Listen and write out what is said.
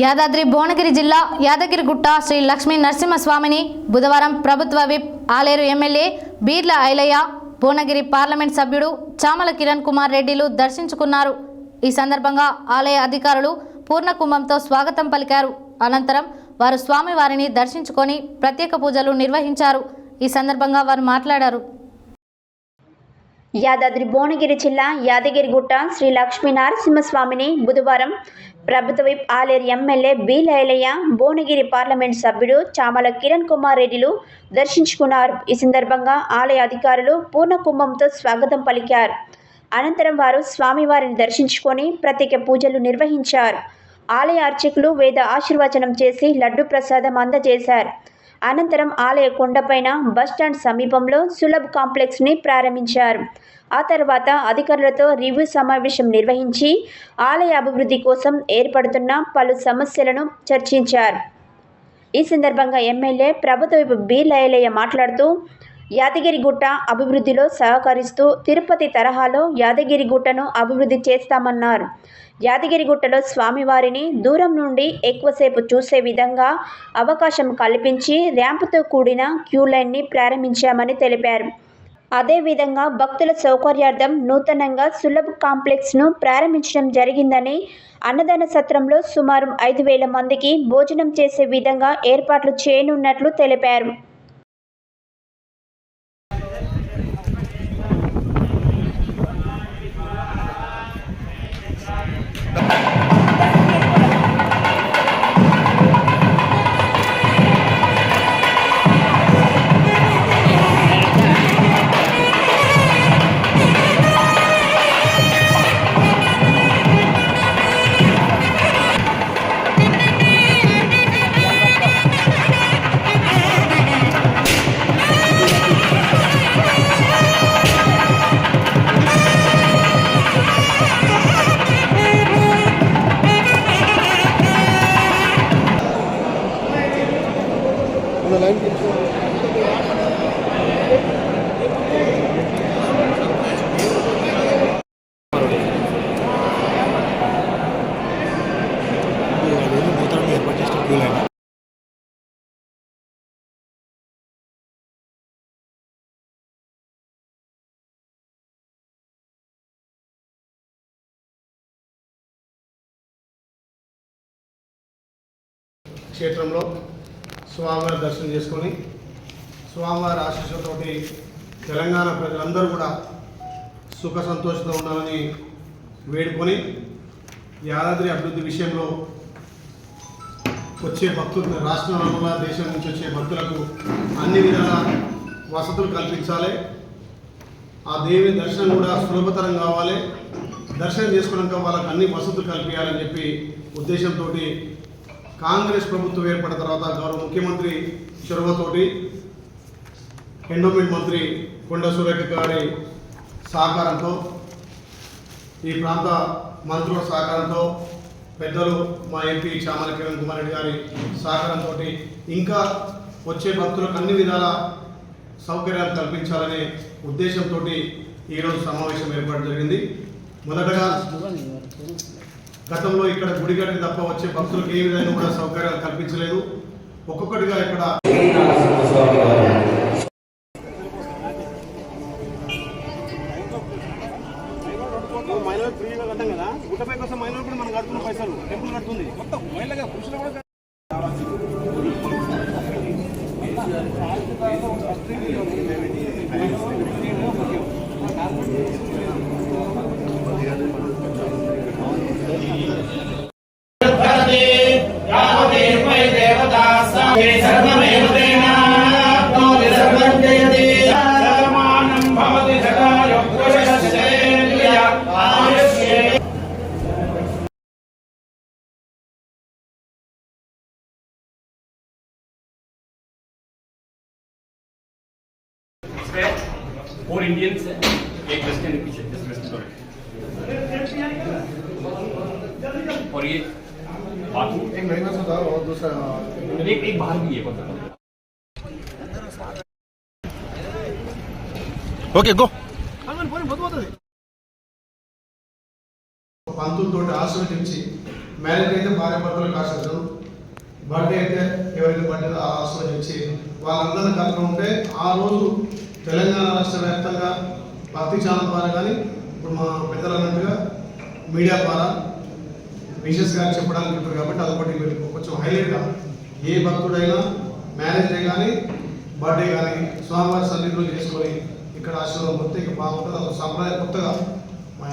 యాదాద్రి భువనగిరి జిల్లా యాదగిరిగుట్ట శ్రీ లక్ష్మీ నరసింహస్వామిని బుధవారం ప్రభుత్వ whip Aleru MLA Beerla Ailaiah Bhuvanagiri parliament సభ్యుడు చామల కిరణ్ కుమార్ రెడ్డిలు దర్శించుకున్నారు. ఈ సందర్భంగా ఆలయ అధికారులు పూర్ణకుంభంతో స్వాగతం పలికారు. అనంతరం వారు స్వామివారిని దర్శించుకొని ప్రత్యేక పూజలు నిర్వహించారు. ఈ సందర్భంగా వారు మాట్లాడారు. యాదాద్రి భువనగిరి జిల్లా యాదగిరిగుట్ట శ్రీ లక్ష్మీ నరసింహస్వామిని బుధవారం ప్రభుత్వ విప్ ఆలేరు ఎమ్మెల్యే బి లైలయ్య భువనగిరి పార్లమెంట్ సభ్యుడు చామల కిరణ్ కుమార్ రెడ్డిలు దర్శించుకున్నారు. ఈ సందర్భంగా ఆలయ అధికారులు పూర్ణ కుంభంతో స్వాగతం పలికారు. అనంతరం వారు స్వామివారిని దర్శించుకొని ప్రత్యేక పూజలు నిర్వహించారు. ఆలయ అర్చకులు వేద ఆశీర్వచనం చేసి లడ్డు ప్రసాదం అందజేశారు. అనంతరం ఆలయ కొండపైన బస్టాండ్ సమీపంలో సులభ్ కాంప్లెక్స్ని ప్రారంభించారు. ఆ తర్వాత అధికారులతో రివ్యూ సమావేశం నిర్వహించి ఆలయ అభివృద్ధి కోసం ఏర్పడుతున్న పలు సమస్యలను చర్చించారు. ఈ సందర్భంగా ఎమ్మెల్యే ప్రభుత్వ బి లయలయ్య మాట్లాడుతూ యాదగిరిగుట్ట అభివృద్ధిలో సహకరిస్తూ తిరుపతి తరహాలో యాదగిరిగుట్టను అభివృద్ధి చేస్తామన్నారు. యాదగిరిగుట్టలో స్వామివారిని దూరం నుండి ఎక్కువసేపు చూసే విధంగా అవకాశం కల్పించి ర్యాంపుతో కూడిన క్యూ లైన్ని ప్రారంభించామని తెలిపారు. అదేవిధంగా భక్తుల సౌకర్యార్థం నూతనంగా సులభ కాంప్లెక్స్ను ప్రారంభించడం జరిగిందని అన్నదాన సత్రంలో సుమారు ఐదు వేల మందికి భోజనం చేసే విధంగా ఏర్పాట్లు చేయనున్నట్లు తెలిపారు. క్షేత్రంలో స్వామివారి దర్శనం చేసుకొని స్వామివారి ఆశీస్సులతోటి తెలంగాణ ప్రజలందరూ కూడా సుఖ సంతోషంతో ఉండాలని వేడుకొని యాదాద్రి అభివృద్ధి విషయంలో వచ్చే భక్తులు రాష్ట్రంలో దేశం నుంచి వచ్చే భక్తులకు అన్ని విధాల వసతులు కల్పించాలి. ఆ దేవి దర్శనం కూడా సులభతరం కావాలి. దర్శనం చేసుకోవడానికి వాళ్ళకి అన్ని వసతులు కల్పించాలని చెప్పి ఉద్దేశంతో కాంగ్రెస్ ప్రభుత్వం ఏర్పడిన తర్వాత గౌరవ ముఖ్యమంత్రి చొరవతోటి ఎండోమెంట్ మంత్రి కొండ సురేఖ గారి సహకారంతో ఈ ప్రాంత మంత్రుల సహకారంతో పెద్దలు మా ఎంపీ చామల కిరణ్ కుమార్ రెడ్డి గారి సహకారంతో ఇంకా వచ్చే భక్తులకు అన్ని విధాల సౌకర్యాలు కల్పించాలనే ఉద్దేశంతో ఈరోజు సమావేశం ఏర్పాటు జరిగింది. మొదటగా గతంలో ఇక్కడ గుడిగడికి తప్ప వచ్చే భక్తులకు ఏ విధంగా కూడా సౌకర్యాలు కల్పించలేదు. ఒక్కొక్కటిగా ఇక్కడ మహిళలు మహిళగా పురుషులు కూడా इसमें फोर इंडियंस है एक वेस्टर्न के पीछे जस्ट वेस्टर्न और ये बाथरूम एक महीना से था और दूसरा एक एक बाहर भी है कौन सा ఓకే గో పంతులతో ఆశీర్వదించి మ్యారేజ్ అయితే భార్య భర్తలకు ఆశించడం బర్త్డే అయితే ఎవరైతే బర్త్డే ఆస్వాదించి వాళ్ళందరూ కలిపి ఉంటే ఆ రోజు తెలంగాణ రాష్ట్ర వ్యాప్తంగా భక్తి ఛానల్ ద్వారా కానీ ఇప్పుడు మా పెద్దలు అన్నట్టుగా మీడియా ద్వారా విషెస్ గారు చెప్పడానికి ఉంటారు కాబట్టి అదొకటి మీరు కొంచెం హైలైట్గా ఏ భక్తుడైనా మ్యారేజ్ డే కానీ బర్త్డే కానీ స్వామివారి సన్నిధిలో చేసుకొని ఇక్కడ ఆశీర్వాదం పొందితే ఇక బాగుంటుంది. అదొక సంప్రదాయం కొత్తగా